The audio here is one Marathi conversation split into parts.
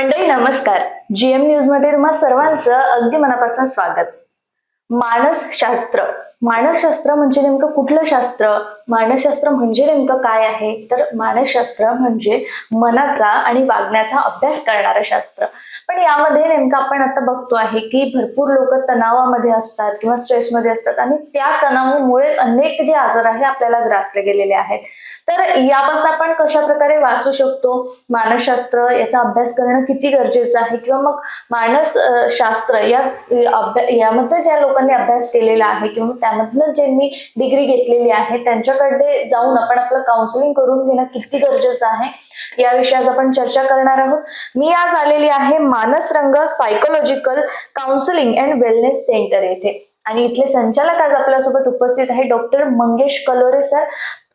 मंडळी नमस्कार. जीएम न्यूजमध्ये तुम्हा सर्वांचं अगदी मनापासून स्वागत. मानसशास्त्र. मानसशास्त्र म्हणजे नेमकं कुठलं शास्त्र? मानसशास्त्र म्हणजे नेमकं काय आहे? तर मानसशास्त्र म्हणजे मनाचा आणि वागण्याचा अभ्यास करणारं शास्त्र. पण यामध्ये नेमकं आपण आता बघतो आहे की भरपूर लोक तणावामध्ये असतात किंवा स्ट्रेसमध्ये असतात आणि त्या तणावामुळेच अनेक जे आजार आहे आपल्याला ग्रासले गेलेले आहेत. तर यापासून आपण कशा प्रकारे वाचू शकतो? मानसशास्त्र याचा अभ्यास करणं किती गरजेचं आहे? किंवा मग मानस शास्त्र या यामध्ये ज्या लोकांनी अभ्यास केलेला आहे किंवा त्यामधनं ज्यांनी डिग्री घेतलेली आहे त्यांच्याकडे जाऊन आपण आपलं काउन्सिलिंग करून घेणं किती गरजेचं आहे? या विषयावर आपण चर्चा करणार आहोत. मी आज आलेली आहे Mansarang psychological counselling and wellness centre येथे. आणि इथले संचालक आज आपल्यासोबत उपस्थित आहे डॉक्टर मंगेश कलोरे सर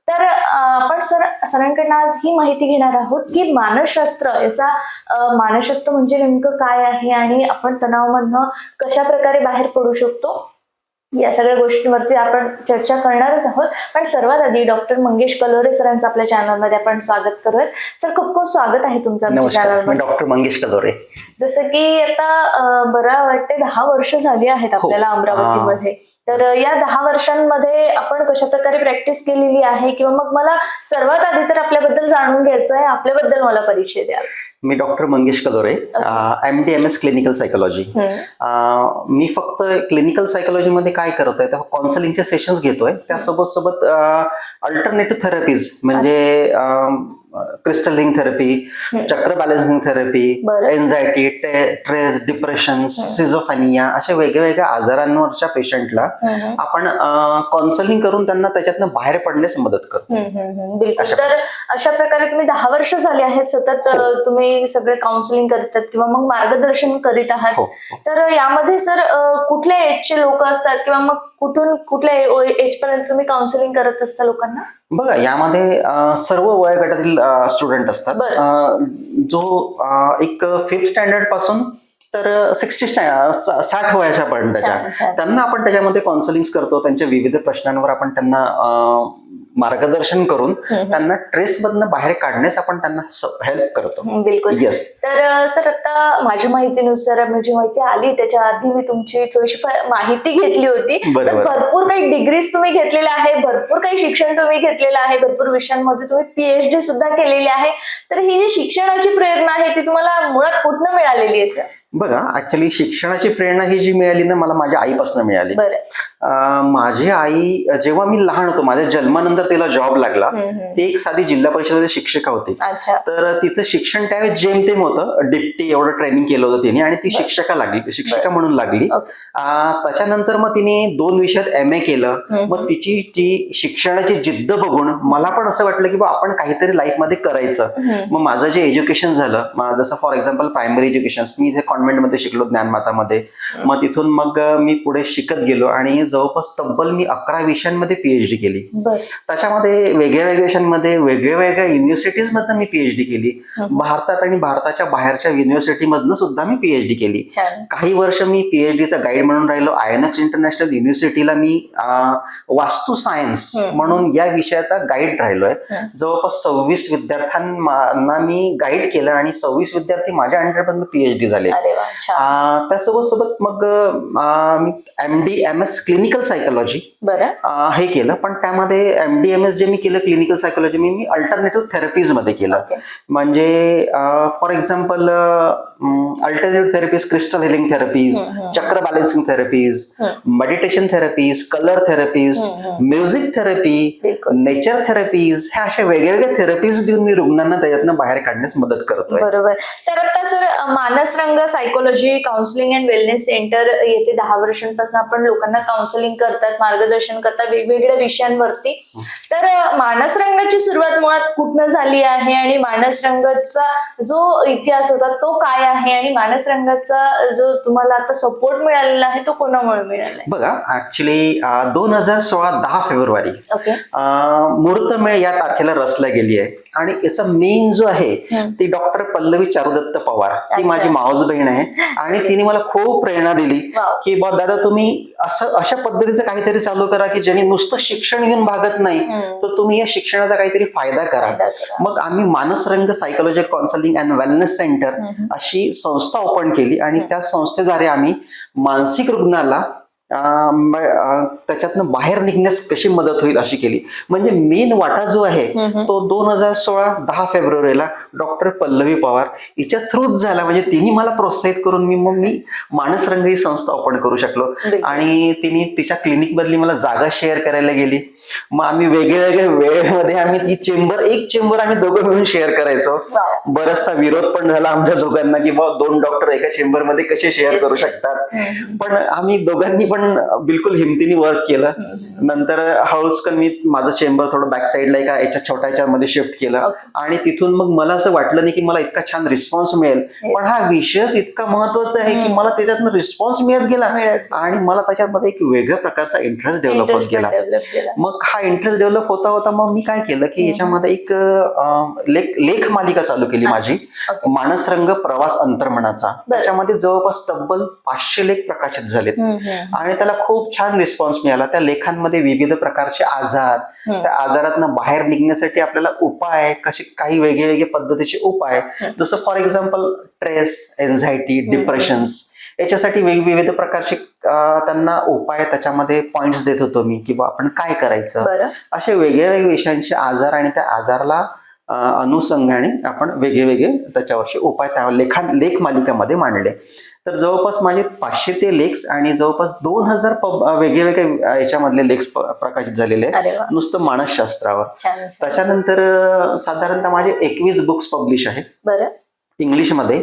तर आपण सर सरांकडनं आज ही माहिती घेणार आहोत की मानसशास्त्र याचा मानसशास्त्र म्हणजे नेमकं काय आहे आणि आपण तणावामधनं कशा प्रकारे बाहेर पडू शकतो? या सगळ्या गोष्टींवरती आपण चर्चा करणारच आहोत. पण सर्वात आधी डॉक्टर मंगेश कलोरे सरांचं आपल्या चॅनलमध्ये आपण स्वागत करूयात. सर खूप खूप स्वागत आहे तुमचं आमच्या चॅनलमध्ये डॉक्टर मंगेश कदोरे जसं की आता बरं वाटते दहा वर्ष झाली आहेत हो. आपल्याला अमरावतीमध्ये. तर या दहा वर्षांमध्ये आपण कशा प्रकारे प्रॅक्टिस केलेली आहे? किंवा मग मला सर्वात आधी तर आपल्याबद्दल जाणून घ्यायचं आहे आपल्याबद्दल मला परिचय द्याल मी doctor Mangesh Kadore. M D M S clinical psychology मी फक्त क्लिनिकल सायकोलॉजीमध्ये काय करत आहे काउन्सिलिंगचे सेशन्स घेतोय. त्यासोबत सोबत अल्टरनेटिव्ह थेरपीज म्हणजे crystal healing therapy chakra balancing therapy. Anxiety stress depression schizophrenia अशा वेगळ्या वेगळ्या आजारांवरच्या पेशंटला आपण काउन्सिलिंग करून त्यांना त्याच्यातनं बाहेर पडण्यास मदत करतो. तर अशा प्रकारे तुम्ही दहा वर्ष झाले आहेत सतत हो. तुम्ही सगळे काउन्सिलिंग करतात किंवा मग मार्गदर्शन करीत आहात. हो तर यामध्ये सर कुठल्या एजचे लोक असतात किंवा मग कुठून कुठल्या एज पर्यंत तुम्ही काउन्सिलिंग करत असता लोकांना? बघा यामध्ये सर्व वयोगटातील स्टुडंट असतात. जो एक फिफ्थ स्टँडर्डपासून तर सिक्स्टी साठ वयाच्यापर्यंतच्या छान, छान. त्यांना आपण त्याच्यामध्ये काउन्सिलिंग करतो त्यांच्या विविध प्रश्नांवर आपण त्यांना मार्गदर्शन करून. त्यांना ट्रेस मधनं बाहेर काढण्यास आपण त्यांना हेल्प करतो. बिलकुल. येस तर सर आता माझ्या माहितीनुसार माझी माहिती आली त्याच्या आधी मी तुमची थोडीशी माहिती घेतली होती. भरपूर काही डिग्रीज तुम्ही घेतलेल्या आहे भरपूर काही शिक्षण तुम्ही घेतलेलं आहे भरपूर विषयांमध्ये तुम्ही पीएचडी सुद्धा केलेली आहे. तर ही जी शिक्षणाची प्रेरणा आहे ती तुम्हाला मुळात कुठनं मिळालेली आहे सर? बघा ऍक्च्युली शिक्षणाची प्रेरणा ही जी मिळाली ना मला माझ्या आईपासून मिळाली. माझी आई जेव्हा मी लहान होतो माझ्या जन्मानंतर तिला जॉब लागला. ती एक साधी जिल्हा परिषदेची शिक्षिका होती. तर तिचं शिक्षण त्यावेळेस जेमतेम होतं. डिप्टी एवढं ट्रेनिंग केलं होतं तिने आणि ती शिक्षका लागली शिक्षिका म्हणून लागली. त्याच्यानंतर मग तिने दोन विषयात एम ए केलं. मग तिची जी शिक्षणाची जिद्द बघून मला पण असं वाटलं की बा आपण काहीतरी लाईफमध्ये करायचं. मग माझं जे एज्युकेशन झालं जसं फॉर एक्झाम्पल प्रायमरी एज्युकेशन मी इथे कॉन्व्हेंटमध्ये शिकलो ज्ञानमातामध्ये. मग तिथून मग मी पुढे शिकत गेलो आणि जवळपास तब्बल मी अकरा विषयांमध्ये पीएचडी केली. त्याच्यामध्ये वेगळ्या वेगळ्या विषयांमध्ये वेगळ्या वेगळ्या युनिव्हर्सिटीज मधनं मी पीएचडी केली. भारतात आणि भारताच्या बाहेरच्या युनिव्हर्सिटी मधनं सुद्धा मी पीएचडी केली. काही वर्ष मी पीएचडीचा गाईड म्हणून राहिलो. आयएनएक्स इंटरनॅशनल युनिव्हर्सिटीला मी वास्तू सायन्स. म्हणून या विषयाचा गाईड राहिलोय. जवळपास सव्वीस विद्यार्थ्यांना मी गाईड केलं आणि सव्वीस विद्यार्थी माझ्या अंडरपर्यंत पीएचडी झाले. त्यासोबत सोबत मग मी M D M S clinical psychology हे केलं. पण त्यामध्ये एम डी एम एस जे मी केलं क्लिनिकल सायकोलॉजी मी मी अल्टरनेटिव्ह थेरपीजमध्ये केलं. म्हणजे for example alternative therapies crystal healing therapies. Chakra balancing therapies. Meditation therapies colour therapies music therapy. Nature therapies ह्या अशा वेगळ्या वेगळ्या थेरपीज देऊन मी रुग्णांना त्याच्यातनं बाहेर काढण्यास मदत करतोय. बरोबर. तर आता sir Mansarang psychology counselling and wellness centre येथे दहा वर्षांपासून आपण लोकांना काउन्सिलिंग करतात मार्गदर्शन करतात वेगवेगळ्या विषयांवरती. तर अ, मानसरंगाची सुरुवात मुळात कुठनं झाली आहे आणि मानसरंगाचा जो इतिहास होता तो काय आहे आणि मानसरंगाचा जो तुम्हाला आता सपोर्ट मिळालेला आहे तो कोणामुळे मिळाला आहे बघा ऍक्च्युली दोन हजार सोळा दहा फेब्रुवारी ओके मुहूर्तमेळ या तारखेला रचल्या गेली आहे. आणि याचा मेन जो आहे. ती डॉक्टर पल्लवी चारुदत्त पवार ती. माझी मावस बहीण आहे आणि तिने मला खूप प्रेरणा दिली. की बा दादा तुम्ही असं अशा पद्धतीचं काहीतरी चालू करा की ज्याने नुसतं शिक्षण घेऊन भागत नाही. तर तुम्ही या शिक्षणाचा काहीतरी फायदा करा. मग आम्ही Mansarang psychological counselling and wellness centre. अशी संस्था ओपन केली आणि त्या संस्थेद्वारे आम्ही मानसिक रुग्णाला त्याच्यातनं बाहेर निघण्यास कशी मदत होईल अशी केली म्हणजे मेन वाटा जो आहे. तो दोन हजार सोळा दहा फेब्रुवारीला डॉक्टर पल्लवी पवार हिच्या थ्रूच झाला म्हणजे तिने मला प्रोत्साहित करून मी मग मी मानसरंग ही संस्था ओपन करू शकलो. आणि तिने तिच्या क्लिनिक मधली मला जागा शेअर करायला गेली मग आम्ही वेगळ्या वेगळ्या वेळेमध्ये आम्ही ती चेंबर एक चेंबर आम्ही दोघं मिळून शेअर करायचो. बराचसा विरोध पण झाला आमच्या दोघांना की बा दोन डॉक्टर एका चेंबरमध्ये कसे शेअर करू. शकतात. पण आम्ही दोघांनी पण बिलकुल हिमतीने वर्क केलं. नंतर हळूच कन मी माझं चेंबर थोडं बॅक साईडला एका याच्या छोट्या याच्यामध्ये शिफ्ट केलं. आणि तिथून मग मला असं वाटलं नाही की मला इतका छान रिस्पॉन्स मिळेल. पण हा विषयच इतका महत्त्वाचा आहे की मला त्याच्यातनं रिस्पॉन्स मिळत गेला. आणि मला त्याच्यामध्ये एक वेगळ्या प्रकारचा इंटरेस्ट डेव्हलप होत गेला. मग हा इंटरेस्ट डेव्हलप होता होता मग मी काय केलं की याच्यामध्ये एक लेख लेख मालिका चालू केली माझी. मानसरंग प्रवास अंतर्मनाचा. त्याच्यामध्ये जवळपास तब्बल पाचशे लेख प्रकाशित झालेत. आणि त्याला खूप छान रिस्पॉन्स मिळाला. त्या लेखांमध्ये विविध प्रकारचे आजार. त्या आजारातनं बाहेर निघण्यासाठी आपल्याला उपाय कसे काही वेगळे वेगळे पद्धतीचे उपाय. जसं for example stress anxiety depressions याच्यासाठी वेगविविध प्रकारचे त्यांना उपाय त्याच्यामध्ये पॉइंट्स देत होतो मी की बा आपण काय करायचं? असे वेगळे वेगळे विषयांचे आजार आणि त्या आजाराला अनुषंगाने आपण वेगळे वेगळे त्याच्यावरचे उपाय त्या लेखा लेख मालिकामध्ये मांडले. तर जवळपास माझे पाचशे ते लेख्स आणि जवळपास दोन हजार वेगळे वेगळे याच्यामधले लेख्स प्रकाशित झालेले आहेत. नुसतं मानसशास्त्रावर. त्याच्यानंतर साधारणतः माझे एकवीस बुक्स पब्लिश आहे बरं. इंग्लिशमध्ये.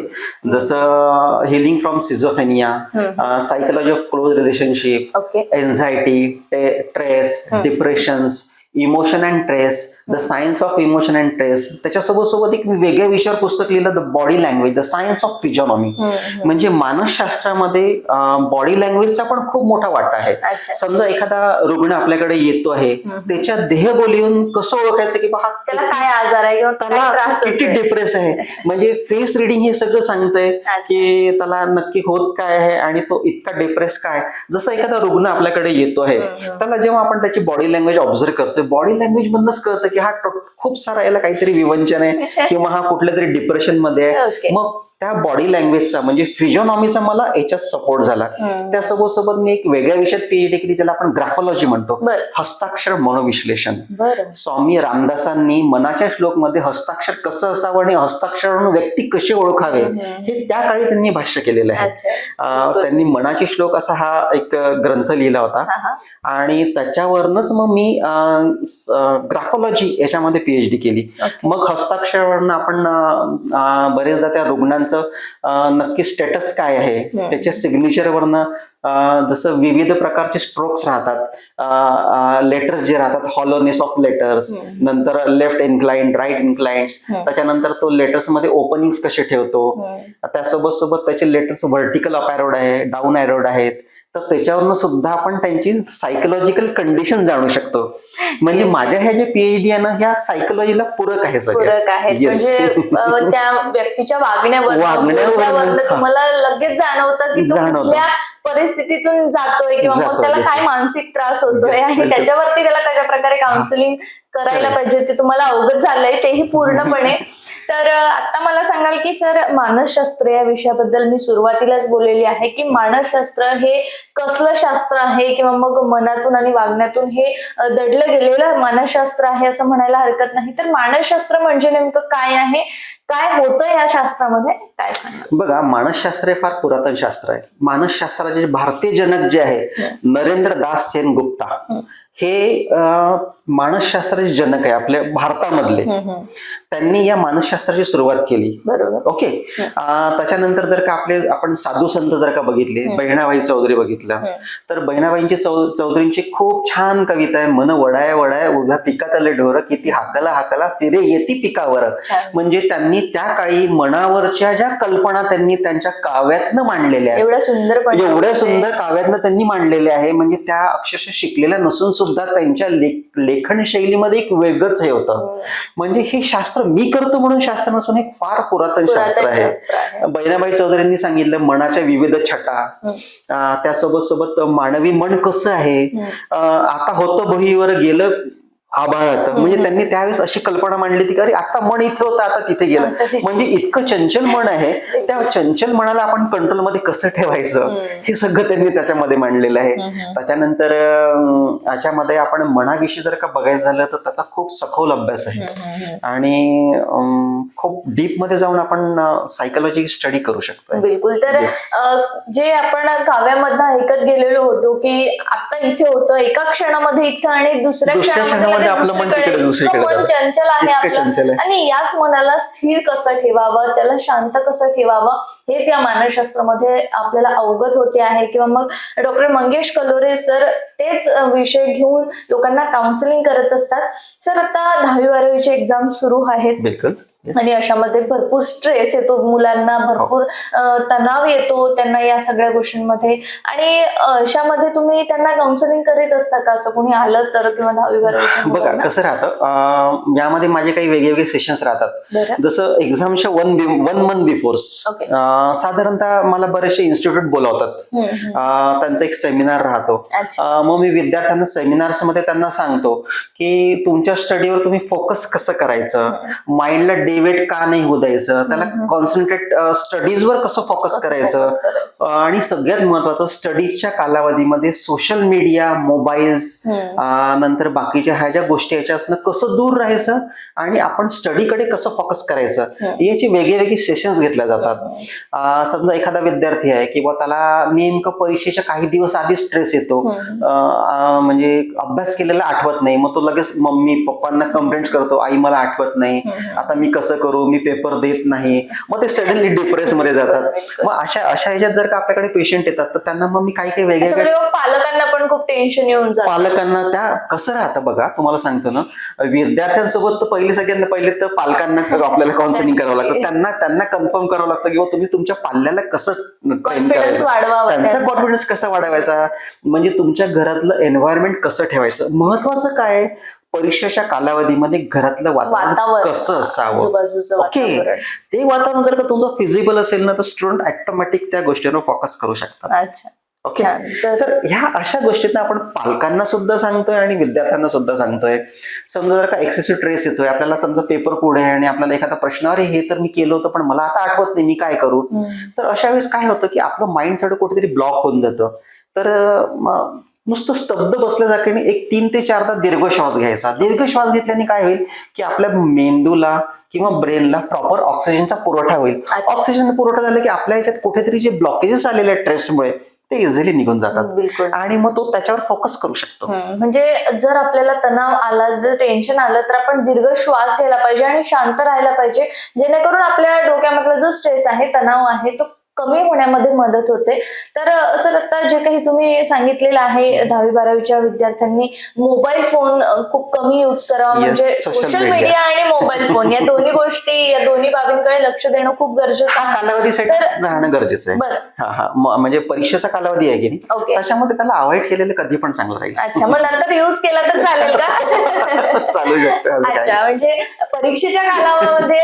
जसं healing from schizophrenia. Psychology of close relationship anxiety stress depressions emotion and stress the science of emotion and stress त्याच्यासोबत सोबत एक मी वेगळ्या विषयावर पुस्तक लिहिलं the body language the science of physiognomy. म्हणजे मानसशास्त्रामध्ये बॉडी लँग्वेजचा पण खूप मोठा वाटा आहे. समजा एखादा रुग्ण आपल्याकडे येतो आहे त्याच्या देहबोलीहून कसं ओळखायचं की बा त्याला काय आजार आहे त्याला किती? डिप्रेस आहे? म्हणजे फेस रिडिंग हे सगळं सांगतंय. की त्याला नक्की होत काय आहे आणि तो इतका डिप्रेस काय? जसं एखादा रुग्ण आपल्याकडे येतो आहे त्याला जेव्हा आपण त्याची बॉडी लँग्वेज ऑब्झर्व करतोय बॉडी लँग्वेज मधनच कळतं की हा खूप सारा याला काहीतरी विवंचन आहे किंवा हा कुठल्या तरी डिप्रेशनमध्ये आहे. मग त्या बॉडी लँग्वेजचा म्हणजे फिजिओनॉमीचा मला याच्यात सपोर्ट झाला. त्यासोबत सोबत मी एक वेगळ्या विषयात पीएचडी केली ज्याला आपण ग्राफॉलॉजी म्हणतो. हस्ताक्षर मनोविश्लेषण. स्वामी रामदासांनी मनाच्या श्लोकमध्ये हस्ताक्षर कसं असावं आणि हस्ताक्षरावरून व्यक्ती कसे ओळखावे हे त्या काळी त्यांनी भाष्य केलेलं आहे. त्यांनी मनाचे श्लोक असा हा एक ग्रंथ लिहिला होता. आणि त्याच्यावरनच मग मी ग्राफॉलॉजी याच्यामध्ये पीएचडी केली. मग हस्ताक्षरावरनं आपण बरेचदा त्या रुग्णांचं अं, नक्की स्टेटस काय आहे त्याच्या सिग्नेचरवरनं जसं विविध प्रकारचे स्ट्रोक्स राहतात लेटर्स जे राहतात हॉलोनेस ऑफ लेटर्स नंतर लेफ्ट इन्क्लाइंड राईट इन्क्लाइंड त्याच्यानंतर तो लेटर्समध्ये ओपनिंग कसे ठेवतो त्यासोबत सोबत त्याचे लेटर्स व्हर्टिकल अप एरोड आहे डाऊन एरोड आहेत तर त्याच्यावरनं सुद्धा आपण त्यांची सायकोलॉजिकल कंडिशन जाणू शकतो म्हणजे माझ्या ह्या जे पीएचडी आहे ना ह्या सायकोलॉजीला पूरक आहे सगळं पूरक Yes. म्हणजे त्या व्यक्तीच्या वागण्यावर. तुम्हाला लगेच जाणवतं की तो. कुठल्या परिस्थितीतून जातोय किंवा मग त्याला काय. मानसिक त्रास होतोय आणि. त्याच्यावरती त्याला कशा प्रकारे काउन्सिलिंग करायला. पाहिजे ते तुम्हाला अवगत झालंय तेही पूर्णपणे. तर आता मला सांगाल की सर मानसशास्त्र या विषयाबद्दल मी सुरुवातीलाच बोललेली आहे की मानसशास्त्र हे कसलं शास्त्र आहे? किंवा मग मनातून आणि वागण्यातून हे दडलं गेलेलं मानसशास्त्र आहे असं म्हणायला हरकत नाही. तर मानसशास्त्र म्हणजे नेमकं काय आहे? काय होतं या शास्त्रामध्ये? काय सांगा बघा मानसशास्त्र हे फार पुरातन शास्त्र आहे. मानसशास्त्राचे भारतीय जनक जे आहे नरेंद्र दास सेन गुप्ता हे मानसशास्त्राचे जनक आहे आपल्या भारतामधले. त्यांनी या मानसशास्त्राची सुरुवात केली. बरोबर. ओके? त्याच्यानंतर जर का आपले आपण साधू संत जर का बघितले बहिणाबाई चौधरी बघितलं तर बहिणाबाईंची चौधरींची खूप छान कविता आहे मन वडाय वडाय उभ्या पिकातले ढोर किती हाकला हाकला फिरे येती पिकावर. म्हणजे त्यांनी त्या काळी मनावरच्या ज्या कल्पना त्यांनी त्यांच्या काव्यातनं मांडलेल्या आहेत. एवढ्या सुंदर एवढ्या सुंदर काव्यातनं त्यांनी मांडलेले आहे म्हणजे त्या अक्षरशः शिकलेल्या नसून सुद्धा त्यांच्या लेख लेखन शैलीमध्ये एक वेगळंच हे होतं. म्हणजे हे शास्त्र मी करतो म्हणून शास्त्र नसून एक फार पुरातन शास्त्र आहे. बहिणाबाई चौधरींनी सांगितलं मनाच्या विविध छटा. त्यासोबत सोबत मानवी मन कसं आहे? आता होतं बहीवर गेलं आभाळात. म्हणजे त्यांनी त्यावेळेस अशी कल्पना मांडली ती की अरे आता मन इथे होतं आता तिथे गेलं. म्हणजे इतकं चंचल मन आहे त्या चंचल मनाला आपण कंट्रोलमध्ये कसं ठेवायचं? हे सगळं त्यांनी त्याच्यामध्ये मांडलेलं आहे. त्याच्यानंतर याच्यामध्ये आपण मनाविषयी जर का बघायचं झालं तर त्याचा खूप सखोल अभ्यास आहे. आणि खूप डीपमध्ये जाऊन आपण सायकोलॉजी स्टडी करू शकतो बिलकुल. तर जे आपण काव्यामधनं ऐकत गेलेलो होतो की आता इथे होतं एका क्षणामध्ये इथं आणि दुसऱ्या क्षणामध्ये आपलं मन. तिकडे दुसरीकडे मन. चंचल आहे आपलं. आणि याच मनाला स्थिर कसं ठेवावं त्याला शांत कसं ठेवावं हेच या मानसशास्त्रामध्ये आपल्याला अवगत होते आहे किंवा मग डॉक्टर मंगेश कलोरे सर तेच विषय घेऊन लोकांना काउन्सिलिंग करत असतात सर आता दहावी बारावीचे एक्झाम सुरू आहेत बिलकुल. आणि अशामध्ये भरपूर स्ट्रेस येतो. मुलांना भरपूर अ, तणाव येतो त्यांना या सगळ्या गोष्टींमध्ये. आणि अशामध्ये तुम्ही त्यांना काउन्सिलिंग करीत असता का? असं कोणी आलं तर किंवा दहावी बारावीच्या बघा? कसं राहतं यामध्ये माझे काही वेगवेगळे सेशन्स राहतात. जसं एक्झामच्या one one month before Okay. साधारणतः मला बरेचसे इन्स्टिट्यूट बोलावतात. त्यांचा एक सेमिनार राहतो. मग मी विद्यार्थ्यांना सेमिनार्समध्ये त्यांना सांगतो की तुमच्या स्टडीवर तुम्ही फोकस कसं करायचं? माइंडला डिवेट का नाही होऊ द्यायचं? त्याला कॉन्सन्ट्रेट स्टडीजवर कसं फोकस करायचं? आणि सगळ्यात महत्वाचं स्टडीजच्या कालावधीमध्ये सोशल मीडिया मोबाईल्स नंतर बाकीच्या ह्या ज्या गोष्टी याच्या असणं कसं दूर राहायचं? आणि आपण स्टडीकडे कसं फोकस करायचं? याचे वेगळे वेगळे सेशन्स घेतल्या जातात. अं, समजा एखादा विद्यार्थी आहे किंवा त्याला नेमकं परीक्षेच्या काही दिवस आधी स्ट्रेस येतो. अं, म्हणजे अभ्यास केलेला आठवत नाही. मग तो लगेच मम्मी पप्पांना कंप्लेंट करतो आई मला आठवत नाही. आता मी कसं करू? मी पेपर देत नाही. मग ते सडनली डिप्रेस मध्ये जातात. मग अशा अशा ह्याच्यात जर का आपल्याकडे पेशंट येतात तर त्यांना मग मी काही काही मग पालकांना पण खूप टेन्शन येऊन जातं. पालकांना त्या कसं राहतं बघा? तुम्हाला सांगतो ना. विद्यार्थ्यांसोबत तर पहिले सगळ्यांना पहिले तर पालकांना आपल्याला काउन्सिलिंग करावं लागतं. त्यांना त्यांना कन्फर्म करावं लागतं की बुवा तुम्ही तुमच्या पाल्याला कसं ट्रेन करायचं? वाढवावा त्यांचा. कॉन्फिडन्स कसा वाढवायचा? म्हणजे तुमच्या घरातलं एन्व्हायरमेंट कसं ठेवायचं? महत्वाचं काय? परीक्षेच्या कालावधीमध्ये घरातलं वातावरण कसं असावं? ओके ते वातावरण जर का तुमचं फिजिबल असेल ना तर स्टुडंट ऑटोमॅटिक त्या गोष्टीवर फोकस करू शकतात. अच्छा. ओके तर ह्या अशा गोष्टींना आपण पालकांना सुद्धा सांगतोय आणि विद्यार्थ्यांना सुद्धा सांगतोय. समजा जर का एक्सेसिव्ह ट्रेस येतोय आपल्याला समजा पेपर पुढे आहे आणि आपल्याला एखादा प्रश्न अरे हे तर मी केलं होतं पण मला आता आठवत नाही मी काय करू. तर अशा वेळेस काय होतं की आपलं माइंड थोडं कुठेतरी ब्लॉक होऊन जातं. तर नुसतं स्तब्ध बसल्या जागी एक तीन ते चारदा दीर्घ श्वास घ्यायचा. दीर्घ श्वास घेतल्याने काय होईल की आपल्या मेंदूला किंवा ब्रेनला प्रॉपर ऑक्सिजनचा पुरवठा होईल. ऑक्सिजन पुरवठा झाला की आपल्या ह्याच्यात कुठेतरी जे ब्लॉकेजेस आलेले आहेत स्ट्रेसमुळे ते इझिली निघून जातात. बिलकुल. आणि मग तो त्याच्यावर फोकस करू शकतो. म्हणजे जर आपल्याला तणाव आला जर टेन्शन आलं तर आपण दीर्घ श्वास घ्यायला पाहिजे आणि शांत राहायला पाहिजे. जेणेकरून आपल्या डोक्यामधला जो स्ट्रेस आहे तणाव आहे तो कमी होण्यामध्ये मदत होते. तर अ, सर आता जे काही तुम्ही सांगितलेलं आहे दहावी बारावीच्या विद्यार्थ्यांनी मोबाईल फोन खूप कमी युज करावा म्हणजे सोशल. मीडिया आणि मोबाईल फोन या दोन्ही गोष्टी या दोन्ही बाबींकडे लक्ष देणं खूप गरजेचं आहे. कालावधीसाठी राहणं गरजेचं आहे. म्हणजे परीक्षेचा कालावधी आहे की नाही? ओके त्याच्यामध्ये त्याला अवॉइड केलेलं कधी पण चांगलं राहील. अच्छा मग नंतर युज केला तर चालेल का? चालू शकतं अच्छा म्हणजे परीक्षेच्या कालावधीमध्ये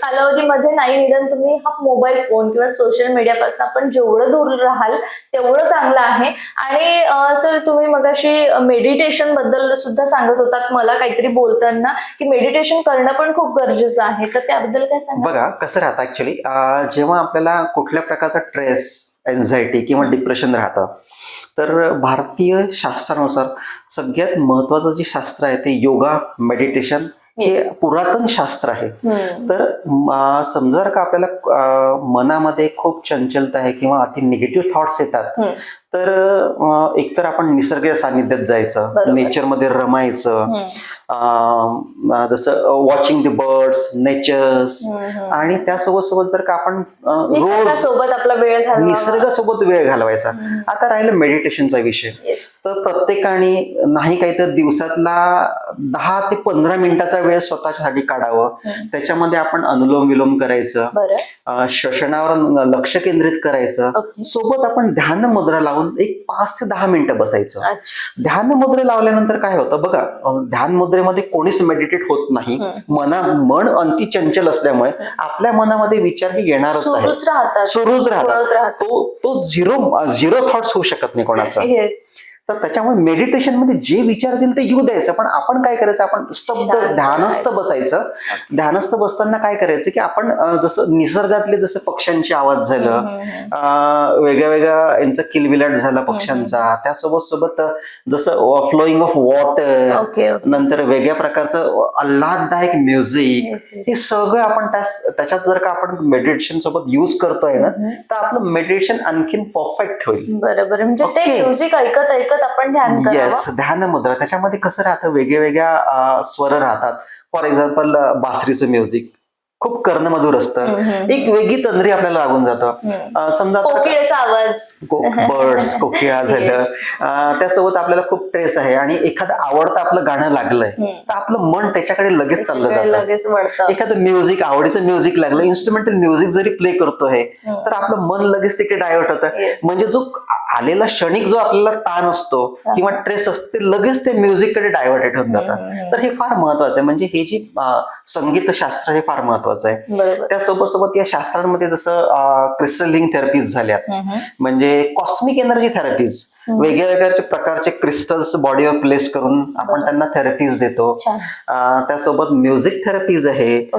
कालावधीमध्ये नाही निदान तुम्ही हा मोबाईल फोन किंवा सोशल मीडियापासून आपण जेवढं दूर राहाल तेवढं चांगलं आहे. आणि सर तुम्ही मगाशी मेडिटेशनबद्दल सुद्धा सांगत होतात मला काहीतरी बोलताना की मेडिटेशन करणं पण खूप गरजेचं आहे. तर त्याबद्दल काय सांगा बघा कसं राहतं ऍक्च्युली जेव्हा आपल्याला कुठल्या प्रकारचा स्ट्रेस एन्झायटी किंवा डिप्रेशन राहतं तर भारतीय शास्त्रानुसार सगळ्यात महत्वाचं जे शास्त्र आहे ते योगा मेडिटेशन हे Yes. पुरातन शास्त्र आहे. तर समजा जर का आपल्याला मनामध्ये खूप चंचलता आहे किंवा अति निगेटिव्ह थॉट्स येतात. तर एकतर आपण निसर्ग सानिध्यात जायचं. नेचरमध्ये रमायचं जसं वॉचिंग द बर्ड्स नेचर्स. आणि त्यासोबत सोबत जर का आपण रोज आपला वेळ निसर्गासोबत वेळ घालवायचा. आता राहिलं मेडिटेशनचा विषय. तर प्रत्येकाने नाही काही तर दिवसातला दहा ते पंधरा मिनिटाचा वेळ स्वतःसाठी काढावं. त्याच्यामध्ये आपण अनुलोम विलोम करायचं. श्वसनावर लक्ष केंद्रित करायचं. सोबत आपण ध्यान मुद्रा लावून एक पाच ते दहा मिनिटं बसायचं. ध्यान मुद्रे लावल्यानंतर काय होतं? बघा ध्यान मुद्रेमध्ये कोणीच मेडिटेट होत नाही. मना मन अंती चंचल असल्यामुळे आपल्या मनामध्ये विचार हे येणारच आहे सुरूच राहतात. तो तो झिरो झिरो थॉट्स होऊ शकत नाही कोणाचा. तर त्याच्यामुळे मेडिटेशनमध्ये जे विचार येतील ते येऊ द्यायचं. पण आपण काय करायचं? आपण स्तब्ध ध्यानस्थ बसायचं. ध्यानस्थ बसताना काय करायचं की आपण जसं निसर्गातले जसे पक्ष्यांचे आवाज झालं वेगळ्या वेगळ्या यांचा किलबिलाट झाला पक्ष्यांचा. त्यासोबत सोबत जसं फ्लोईंग ऑफ वॉटर नंतर वेगळ्या प्रकारचं आल्हाददायक म्युझिक. हे सगळं आपण त्या- त्याच्यात जर का आपण मेडिटेशन सोबत युज करतोय ना तर आपलं मेडिटेशन आणखीन परफेक्ट होईल. बरं बरं म्हणजे ते. म्युझिक ऐकत ऐकत आपण ध्यान येस ध्यान मुद्रा. त्याच्यामध्ये कसं राहतं? वेगळ्या वेगळ्या स्वर राहतात. फॉर एक्झाम्पल बासरीचं म्युझिक खूप कर्णमधुर असतं. एक वेगळी तंद्री आपल्याला लागून जातं. समजा कोकिळेचा आवाज. बर्ड्स कोकिळा झालं. त्यासोबत आपल्याला खूप ट्रेस आहे आणि एखादं आवडतं आपलं गाणं लागलंय तर आपलं मन त्याच्याकडे लगेच चाललं जातं. एखादं म्युझिक आवडीचं म्युझिक लागलं इन्स्ट्रुमेंटल म्युझिक जरी प्ले करतोय तर आपलं मन लगेच तिकडे डायव्हर्ट होतं. म्हणजे जो आलेला क्षणिक जो आपल्याला ताण असतो किंवा ट्रेस असतो ते लगेच ते म्युझिककडे डायव्हर्टेड होऊन जातं. तर हे फार महत्वाचं आहे. म्हणजे हे जी संगीतशास्त्र हे फार महत्वाचं आहे. बरोबर. त्यासोबत सोबत या शास्त्रांमध्ये जसं क्रिस्टलिंग थेरपीज झाल्यात. म्हणजे कॉस्मिक एनर्जी थेरपीज वेगळ्या वेगळ्या प्रकारचे क्रिस्टल्स बॉडीवर प्लेस करून आपण त्यांना थेरपीज देतो. त्यासोबत म्युझिक थेरपीज आहे.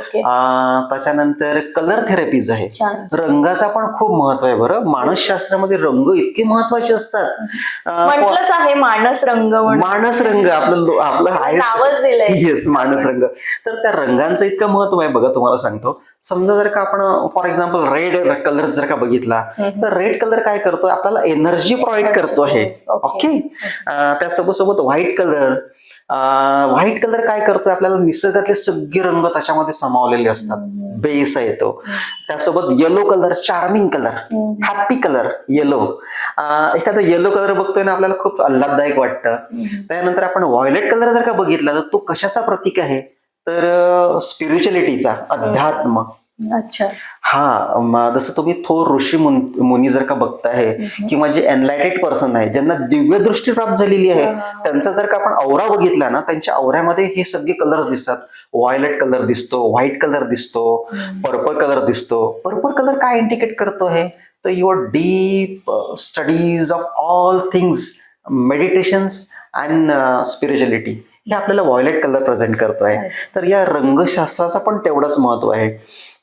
त्याच्यानंतर कलर थेरपीज आहे. रंगाचा पण खूप महत्त्व आहे बरं. मानसशास्त्रामध्ये रंग इतके महत्त्वाचे असतात. आहे मानस रंग मानस रंग आपलं आपलं दिलंय. येस मानस रंग. तर त्या रंगांचं इतकं महत्त्व आहे बघा तुम्हाला सांगतो. समजा जर का आपण फॉर एक्झाम्पल रेड कलर जर का बघितला तर रेड कलर काय करतो आपल्याला एनर्जी प्रोव्हाइड करतो आहे. ओके त्यासोबत सोबत व्हाईट कलर व्हाईट कलर काय करतोय? आपल्याला निसर्गातले सगळे रंग त्याच्यामध्ये समावलेले असतात. बेस आहे तो. त्यासोबत yellow colour charming colour happy colour yellow एखादा येलो कलर बघतोय ना आपल्याला खूप आल्हाददायक वाटतं. त्यानंतर आपण व्हायोलेट कलर जर का बघितला तर तो कशाचा प्रतीक आहे? तर स्पिरिच्युअलिटीचा अध्यात्म. अच्छा. हा जसं तुम्ही थोर ऋषी मुन- मुनी जर का बघताय किंवा जे एनलायटेड पर्सन आहे ज्यांना दिव्य दृष्टी प्राप्त झालेली आहे त्यांचा जर का आपण औरा बघितला ना त्यांच्या औऱ्यामध्ये हे सगळे कलर्स दिसतात. व्हायलेट कलर दिसतो व्हाईट कलर दिसतो पर्पल कलर दिसतो. पर्पल कलर काय इंडिकेट करतो आहे तर your deep studies of all things meditations and spirituality हे आपल्याला व्हायलेट कलर प्रेझेंट करतो आहे तर या रंगशास्त्राचा पण तेवढंच महत्त्व आहे.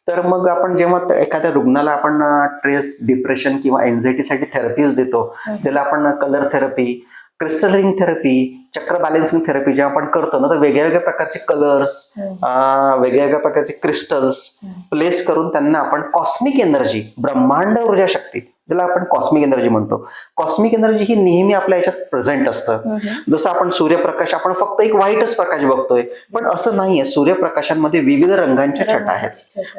तर मग आपण जेव्हा एखाद्या रुग्णाला आपण ट्रेस डिप्रेशन किंवा एन्झायटीसाठी थेरपीज देतो ज्याला आपण colour therapy crystalling therapy chakra balancing therapy जेव्हा आपण करतो ना तर वेगळ्या वेगळ्या प्रकारचे कलर्स वेगळ्या वेगळ्या प्रकारचे क्रिस्टल्स प्लेस करून त्यांना आपण कॉस्मिक एनर्जी ब्रह्मांड ऊर्जा शक्ती ज्याला आपण कॉस्मिक एनर्जी म्हणतो. कॉस्मिक एनर्जी ही नेहमी आपल्या याच्यात प्रेझेंट असतं. जसं आपण सूर्यप्रकाश आपण फक्त एक व्हाईटच प्रकाश बघतोय. पण असं नाहीये. सूर्यप्रकाशांमध्ये विविध रंगांच्या छटा आहेत.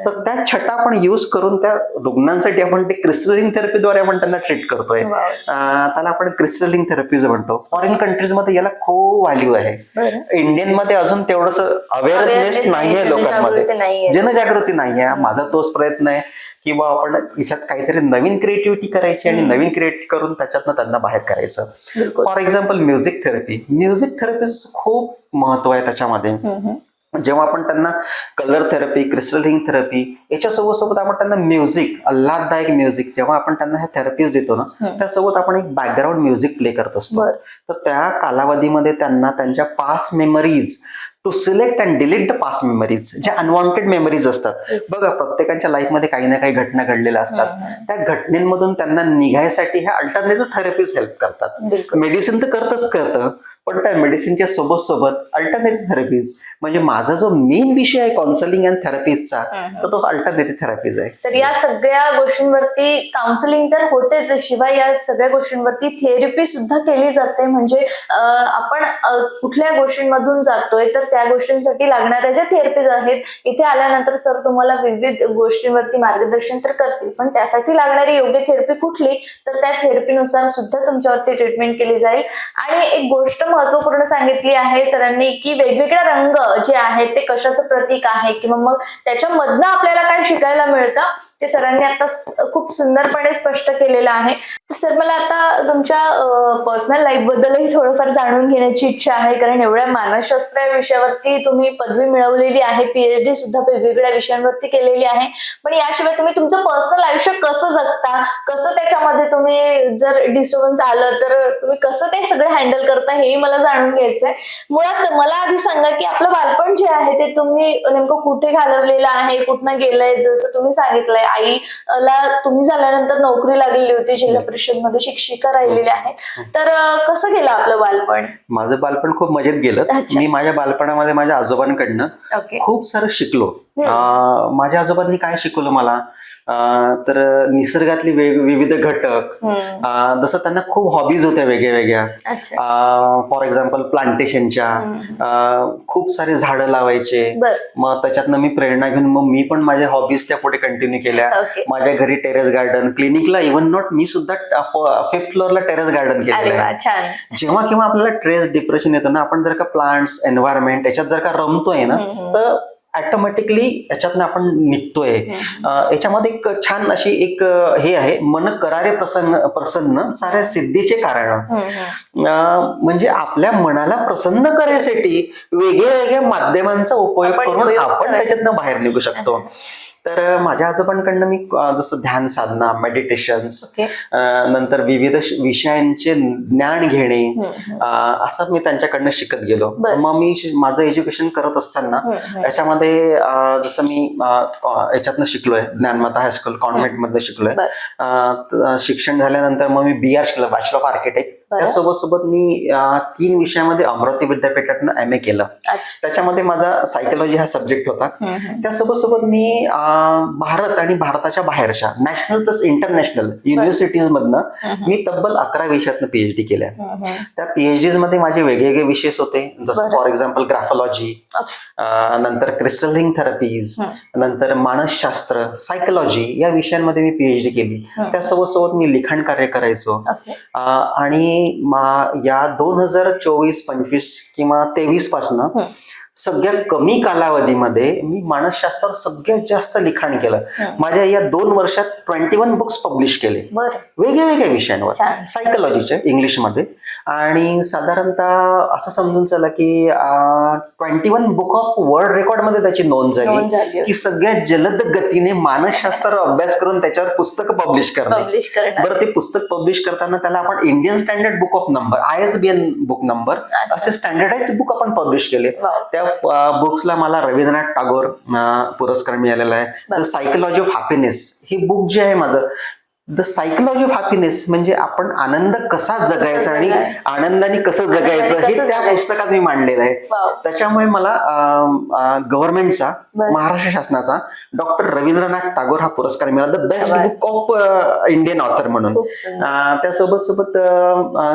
तर त्या छटा आपण युज करून त्या रुग्णांसाठी आपण ते क्रिस्टलिंग थेरपीद्वारे आपण त्यांना ट्रीट करतोय. त्याला आपण क्रिस्टलिंग थेरपीज म्हणतो. फॉरेन कंट्रीजमध्ये याला खूप व्हॅल्यू आहे. बरं. इंडियनमध्ये अजून तेवढंच अवेअरनेस नाहीये लोकांमध्ये. जनजागृती नाहीये. माझा तोच प्रयत्न आहे. किंवा आपण याच्यात काहीतरी नवीन क्रिएटिव्हिटी करायची आणि नवीन क्रिएट करून त्याच्यातनं त्यांना बाहेर करायचं. For example music therapy music therapies खूप महत्त्व आहे त्याच्यामध्ये. जेव्हा आपण त्यांना कलर थेरपी क्रिस्टलिंग थेरपी याच्यासोबत सोबत आपण त्यांना म्युझिक आल्हाददायक म्युझिक जेव्हा आपण त्यांना ह्या थेरपीज देतो ना त्यासोबत आपण एक बॅकग्राऊंड म्युझिक प्ले करत असतो. तर त्या कालावधीमध्ये त्यांना त्यांच्या past memories to select and delete the past memories ज्या अनवॉन्टेड मेमरीज असतात. बघा प्रत्येकाच्या लाईफमध्ये काही ना काही घटना घडलेल्या असतात. त्या घटनेमधून त्यांना निघायसाठी ह्या अल्टरनेटिव्ह थेरपीज हेल्प करतात. मेडिसिन तर करतच करतं. पण त्या मेडिसिनच्या सोबत सोबत अल्टरनेटिव्ह थेरपीज म्हणजे माझा जो मेन विषय आहे काउन्सिलिंग अँड थेरपीजचा तर तो अल्टरनेटिव्ह थेरपीज आहे. तर या सगळ्या गोष्टींवरती काउन्सिलिंग तर होतेच शिवाय या सगळ्या गोष्टींवरती थेरपी सुद्धा केली जाते. म्हणजे आपण कुठल्या गोष्टींमधून जातोय तर त्या गोष्टींसाठी लागणाऱ्या ज्या थेरपीज आहेत इथे आल्यानंतर सर तुम्हाला विविध गोष्टींवरती मार्गदर्शन तर करतील पण त्यासाठी लागणारी योग्य थेरपी कुठली तर त्या थेरपीनुसार सुद्धा तुमच्यावरती ट्रीटमेंट केली जाईल. आणि एक गोष्ट महत्त्वपूर्ण सांगितली आहे सरांनी की वेगवेगळ्या रंग जे आहेत ते कशाचं प्रतीक आहे? किंवा मग त्याच्यामधनं आपल्याला काय शिकायला मिळतं? ते सरांनी आता खूप सुंदरपणे स्पष्ट केलेलं आहे. तर सर मला आता तुमच्या पर्सनल लाईफ बद्दलही थोडंफार जाणून घेण्याची इच्छा आहे. कारण एवढ्या मानसशास्त्र या विषयावरती तुम्ही पदवी मिळवलेली आहे पीएचडी सुद्धा वेगवेगळ्या विषयांवरती केलेली आहे. पण याशिवाय तुम्ही तुमचं पर्सनल आयुष्य कसं जगता? कसं त्याच्यामध्ये तुम्ही जर डिस्टर्बन्स आलं तर तुम्ही कसं ते सगळं हँडल करता हे मला जाणून घ्यायचंय. मुळात मला आधी सांगा की आपलं बालपण जे आहे ते तुम्ही नेमकं कुठे घालवलेलं आहे? कुठनं गेलंय? जसं तुम्ही सांगितलंय आईला तुम्ही झाल्यानंतर नोकरी लागलेली होती जिल्हा परिषदमध्ये शिक्षिका राहिलेल्या आहेत. तर कसं गेलं आपलं बालपण? माझं बालपण खूप मजेत गेलं. मी माझ्या बालपणामध्ये माझ्या आजोबांकडनं खूप सारं शिकलो. माझ्या आजोबांनी काय शिकवलं मला? तर निसर्गातले विविध घटक जसं त्यांना खूप हॉबीज होत्या वेगळ्या वेगळ्या फॉर एक्झाम्पल प्लांटेशनच्या खूप सारे झाडं लावायचे. मग त्याच्यातनं मी प्रेरणा घेऊन मग मी पण माझ्या हॉबीज त्या पुढे कंटिन्यू केल्या. माझ्या घरी टेरेस गार्डन क्लिनिकला इव्हन नॉट मी सुद्धा फिफ्थ फ्लोअरला टेरेस गार्डन केलेलं आहे. जेव्हा केव्हा आपल्याला ट्रेस डिप्रेशन येतं ना आपण जर का प्लांट्स एन्व्हायरमेंट याच्यात जर का रमतोय ना. तर ऑटोमॅटिकली याच्यातनं आपण निघतोय. अं, याच्यामध्ये एक छान अशी एक हे आहे मन करारे प्रसन्न प्रसन्न साऱ्या सिद्धीचे कारण. म्हणजे आपल्या मनाला प्रसन्न करण्यासाठी वेगळ्या वेगळ्या माध्यमांचा उपयोग करून आपण. त्याच्यातनं बाहेर निघू शकतो. तर माझ्या आजोबांकडनं मी जसं ध्यान साधना मेडिटेशन्स नंतर विविध विषयांचे ज्ञान घेणे असं मी त्यांच्याकडनं शिकत गेलो. मग मी माझं एज्युकेशन करत असताना. याच्यामध्ये जसं मी याच्यातनं शिकलोय ज्ञानमाता हायस्कूल कॉन्व्हेंटमध्ये शिकलोय. शिक्षण झाल्यानंतर मग मी बी आर शिकलो बॅचलर ऑफ आर्किटेक्ट. त्यासोबत सोबत मी तीन विषयामध्ये अमरावती विद्यापीठातनं एम ए केलं त्याच्यामध्ये माझा सायकोलॉजी हा सब्जेक्ट होता. त्यासोबत सोबत मी अं, भारत आणि भारताच्या बाहेरच्या नॅशनल प्लस इंटरनॅशनल युनिव्हर्सिटीज मधनं. मी तब्बल अकरा विषयातनं पीएचडी केल्या. त्या पीएचडीजमध्ये माझे वेगवेगळे विषय होते जसं. For example graphology. नंतर क्रिस्टलिंग थेरपीज. नंतर मानसशास्त्र सायकोलॉजी या विषयांमध्ये मी पीएचडी केली. त्यासोबत सोबत मी लिखाण कार्य करायचो आणि या दोन हजार चोवीस पंचवीस किंवा तेवीस पासनं हम्म. सगळ्यात कमी कालावधीमध्ये मी मानसशास्त्रावर सगळ्यात जास्त लिखाण केलं. माझ्या या दोन वर्षात ट्वेंटी वन बुक्स पब्लिश केले बरं वेगळ्या वेगळ्या विषयांवर. सायकोलॉजीचे इंग्लिशमध्ये आणि साधारणतः असं समजून चला की twenty one book of world रेकॉर्डमध्ये त्याची नोंद झाली की सगळ्यात जलद गतीने मानसशास्त्र अभ्यास करून त्याच्यावर पुस्तकं पब्लिश करणे बरं ते पुस्तक पब्लिश करताना त्याला आपण Indian standard book of number I S B N book number. असे स्टँडर्डाइज बुक आपण पब्लिश केले. त्या बुक्सला मला रवींद्रनाथ टागोर पुरस्कार मिळालेला आहे. सायकोलॉजी ऑफ हॅपीनेस हे बुक जे आहे माझं द सायकोलॉजी ऑफ हॅपीनेस म्हणजे आपण आनंद कसा जगायचा आणि आनंदाने कसं जगायचं हे त्या. पुस्तकात मी मांडलेलं आहे. त्याच्यामुळे मला गव्हर्नमेंटचा. महाराष्ट्र शासनाचा डॉक्टर रवींद्रनाथ टागोर हा पुरस्कार मिळाला the best. Book of Indian author म्हणून त्यासोबत सोबत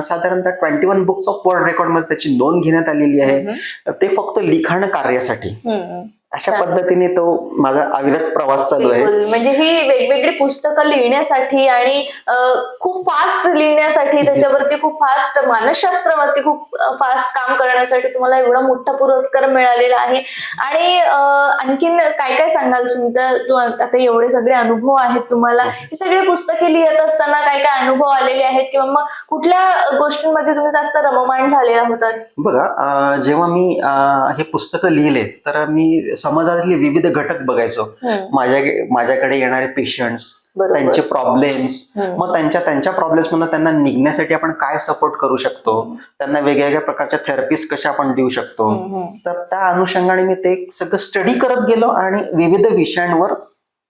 साधारणतः twenty one books of world रेकॉर्डमध्ये त्याची नोंद घेण्यात आलेली आहे ते फक्त लिखाण कार्यासाठी. अशा. पद्धतीने तो माझा अविरत प्रवास चालू आहे. म्हणजे ही वेगवेगळी पुस्तकं लिहिण्यासाठी आणि खूप फास्ट लिहिण्यासाठी त्याच्यावरती खूप फास्ट मानसशास्त्रावरती खूप फास्ट काम करण्यासाठी तुम्हाला एवढा मोठा पुरस्कार मिळालेला आहे. आणि आणखीन काय काय सांगाल तुमचं तू आता एवढे सगळे अनुभव आहेत तुम्हाला. ही सगळी पुस्तके लिहित असताना काय काय अनुभव आलेले आहेत? किंवा मग कुठल्या गोष्टींमध्ये तुम्ही जास्त रममाण झालेला होतात बघा जेव्हा मी हे पुस्तकं लिहिले तर मी समाजातले विविध घटक बघायचो. माझ्या माझ्याकडे येणारे पेशंट्स. त्यांचे प्रॉब्लेम्स. मग त्यांच्या त्यांच्या प्रॉब्लेम्स मधून त्यांना निघण्यासाठी आपण काय सपोर्ट करू शकतो त्यांना वेगवेगळ्या प्रकारच्या थेरपीज कशा आपण देऊ शकतो. तर त्या अनुषंगाने मी ते सगळं स्टडी करत गेलो आणि विविध विषयांवर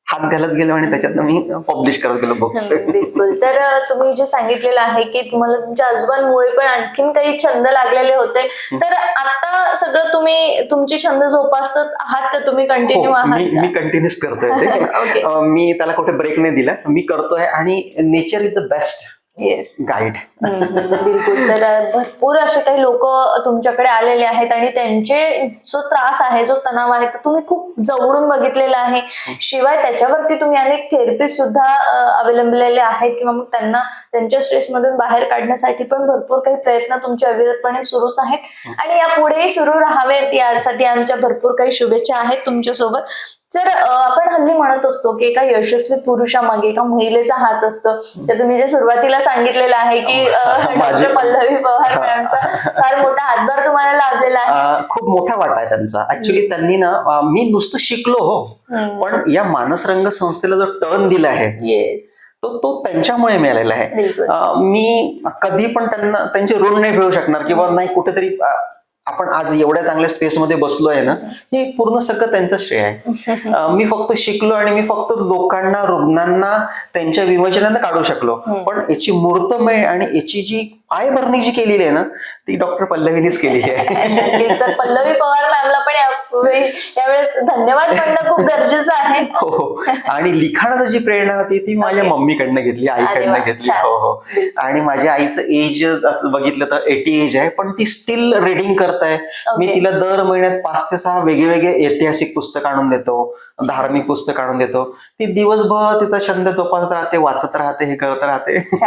हात घालत गेलो आणि त्याच्यातनं मी पब्लिश करत गेलो बुक्स बिलकुल. तर तुम्ही जे सांगितलेलं आहे की तुम्हाला तुमच्या आजोबांमुळे पण आणखीन काही छंद लागलेले होते. तर आता सगळं तुम्ही तुमचे छंद जोपासत आहात का? तुम्ही कंटिन्यू हो आहात मी कंटिन्यूच करतोय मी त्याला कुठे ब्रेक नाही दिला. मी करतोय आणि nature is the best yes guide बिलकुल. तर भरपूर असे काही लोक तुमच्याकडे आलेले आहेत आणि त्यांचे जो त्रास आहे जो तणाव आहे तो तुम्ही खूप जवळून बघितलेला आहे. शिवाय त्याच्यावरती तुम्ही अनेक थेरपी सुद्धा अवलंबलेले आहेत किंवा मग त्यांना त्यांच्या स्ट्रेसमधून बाहेर काढण्यासाठी पण भरपूर काही प्रयत्न तुमचे अविरतपणे सुरूच आहेत. आणि यापुढेही सुरू राहावेत. यासाठी आमच्या भरपूर काही शुभेच्छा आहेत तुमच्यासोबत. जर आपण हल्ली म्हणत असतो की एका यशस्वी पुरुषामागे एका महिलेचा हात असतो. तर तुम्ही जे सुरुवातीला सांगितलेलं आहे की माझी- डॉक्टर पल्लवी पवार मॅडमचा फार मोठा हातभार तुम्हाला लाभलेला आहे. खूप मोठा वाटा आहे त्यांचा. ऍक्च्युली त्यांनी ना मी नुसतं शिकलो हो. पण या मानसरंग संस्थेला जो टर्न दिला आहे येस तो तो त्यांच्यामुळे मिळालेला आहे. मी कधी पण त्यांना त्यांचे ऋण नाही फेडू शकणार किंवा नाही कुठेतरी आपण आज एवढ्या चांगल्या स्पेस मध्ये बसलो आहे ना हे पूर्ण सगळं त्यांचं श्रेय आहे. मी फक्त शिकलो आणि मी फक्त लोकांना रुग्णांना त्यांच्या विमोचनानं काढू शकलो. पण याची मूर्तमेळ आणि याची जी पायभरणी जी केलेली आहे ना ती डॉक्टर पल्लवीनीच केलेली आहे तर पल्लवी पवार मॅमला पण यावेळेस धन्यवाद म्हणणं खूप गरजेचं आहे हो हो आणि लिखाणाची जी प्रेरणा होती ती माझ्या. मम्मीकडनं घेतली आईकडनं घेतली. हो हो आणि माझ्या आईचं एज बघितलं तर एटी एज आहे पण ती स्टील रिडिंग करत आहे मी. तिला दर महिन्यात पाच ते सहा वेगवेगळे ऐतिहासिक पुस्तक आणून देतो धार्मिक पुस्तक आणून देतो ती दिवसभर तिचा छंद जोपासत राहते वाचत राहते हे करत राहते.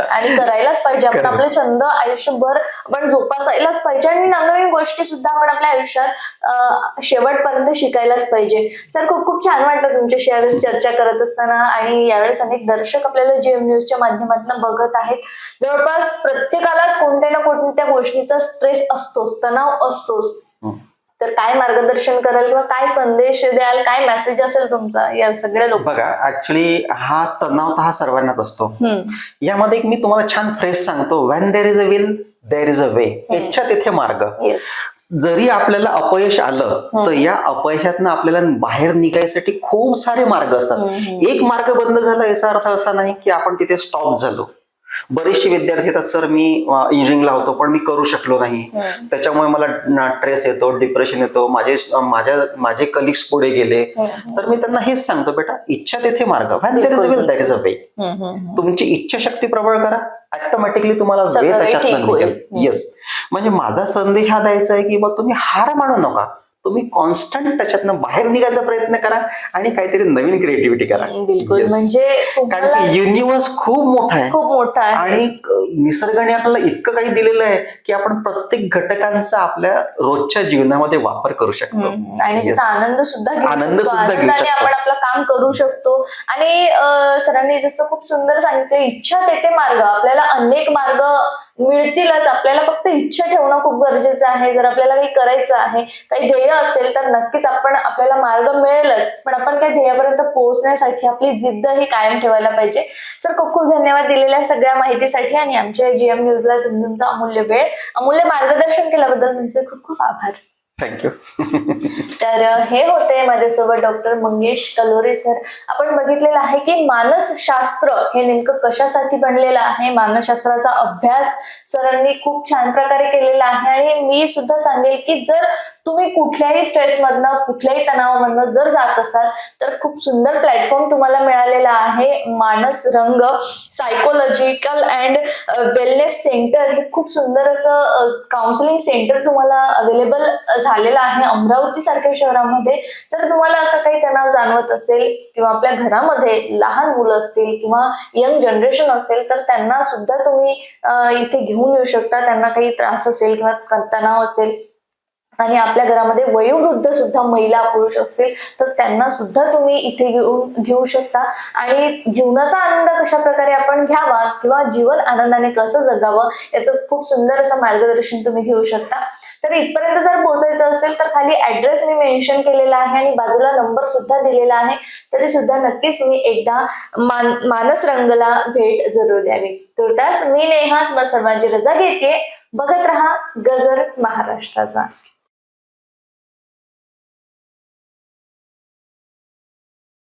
आणि करायलाच पाहिजे आपण. आपले छंद आयुष्यभर आपण जोपासायलाच पाहिजे आणि नवनवीन गोष्टी सुद्धा आपण आपल्या आयुष्यात शेवटपर्यंत शिकायलाच पाहिजे. सर खूप खूप छान वाटलं तुमच्याशी यावेळेस चर्चा करत असताना आणि यावेळेस अनेक दर्शक आपल्याला जीएम न्यूजच्या माध्यमातून बघत आहेत. जवळपास प्रत्येकालाच कोणत्या ना कोणत्या गोष्टीचा स्ट्रेस असतोच तणाव असतोच. हो. तर काय मार्गदर्शन कराल किंवा काय संदेश द्याल काय मेसेज असेल तुमचा? या सगळ्या लोक बघा ऍक्च्युली हा तणाव तर हा सर्वांनाच असतो. यामध्ये एक मी तुम्हाला छान फ्रेस सांगतो when there is a will there is a way इच्छा तिथे मार्ग. जरी आपल्याला अपयश आलं तर या अपयशातनं आपल्याला बाहेर निघायसाठी खूप सारे मार्ग असतात. एक मार्ग बंद झाला याचा अर्थ असा नाही की आपण तिथे स्टॉप झालो. बरेचसे विद्यार्थी येतात सर मी इंजिनिअरिंगला होतो पण मी करू शकलो नाही. त्याच्यामुळे मला ट्रेस येतो डिप्रेशन येतो. माझे माझ्या माझे कलिग्स पुढे गेले. तर मी त्यांना हेच सांगतो बेटा इच्छा तिथे मार्ग. इज अ वे तुमची इच्छाशक्ती प्रबळ करा. ऑटोमॅटिकली तुम्हाला वे. निघेल. येस म्हणजे माझा संदेश हा द्यायचा आहे की बा तुम्ही हार मानू नका. तुम्ही कॉन्स्टंट त्याच्यातनं बाहेर निघायचा प्रयत्न करा आणि काहीतरी नवीन क्रिएटिव्हिटी करा. बिलकुल. म्हणजे कारण युनिव्हर्स खूप मोठा आहे. खूप मोठा आहे. आणि निसर्गाने आपल्याला इतकं काही दिलेलं आहे की आपण प्रत्येक घटकांचा आपल्या रोजच्या जीवनामध्ये वापर करू शकतो. आणि आनंद सुद्धा आनंद सुद्धा घेऊ शकतो. आपण आपलं काम करू शकतो. आणि सरांनी जसं खूप सुंदर सांगितलं इच्छा तेथे मार्ग. आपल्याला अनेक मार्ग मिळतीलच. आपल्याला फक्त इच्छा ठेवणं खूप गरजेचं आहे. जर आपल्याला काही करायचं आहे काही ध्येय असेल तर नक्कीच आपण आपल्याला मार्ग मिळेलच. पण आपण त्या ध्येयापर्यंत पोहोचण्यासाठी आपली जिद्द ही कायम ठेवायला पाहिजे. सर खूप खूप धन्यवाद दिलेल्या सगळ्या माहितीसाठी आणि आमच्या जीएम न्यूजला तुम्ही तुमचा अमूल्य वेळ अमूल्य मार्गदर्शन केल्याबद्दल तुमचे खूप खूप आभार. थँक्यू तर हे होते माझ्यासोबत डॉक्टर मंगेश कलोरे सर. आपण बघितलेलं आहे की मानसशास्त्र हे नेमकं कशासाठी बनलेलं आहे? मानसशास्त्राचा अभ्यास सरांनी खूप छान प्रकारे केलेला आहे आणि मी सुद्धा सांगेल की जर तुम्ही कुठल्याही स्ट्रेसमधनं कुठल्याही तणावामधनं जर जात असाल तर खूप सुंदर प्लॅटफॉर्म तुम्हाला मिळालेला आहे. Manas Rang psychological and wellness centre हे खूप सुंदर असं काउन्सिलिंग सेंटर तुम्हाला अवेलेबल झालेलं आहे अमरावती सारख्या शहरामध्ये. जर तुम्हाला असं काही त्यांना जाणवत असेल किंवा आपल्या घरामध्ये लहान मुलं असतील किंवा यंग जनरेशन असेल तर त्यांना सुद्धा तुम्ही इथे घेऊन येऊ शकता. त्यांना काही त्रास असेल किंवा तणाव असेल आणि आपल्या घरामध्ये वयोवृद्ध सुद्धा महिला पुरुष असतील तर त्यांना सुद्धा तुम्ही इथे घेऊन घेऊ शकता. आणि जीवनाचा आनंद कशा प्रकारे आपण घ्यावा किंवा जीवन आनंदाने कसं जगावं याचं खूप सुंदर असं मार्गदर्शन तुम्ही घेऊ शकता. तर इथपर्यंत जर पोहोचायचं असेल तर खाली ऍड्रेस मी मेन्शन केलेला आहे आणि बाजूला नंबर सुद्धा दिलेला आहे. तरी सुद्धा नक्कीच तुम्ही एकदा मान मानस रंगला भेट जरूर द्यावी. तुर्तास मी नेहा मग सर्वांची रजा घेते. बघत रहा गजर महाराष्ट्राचा.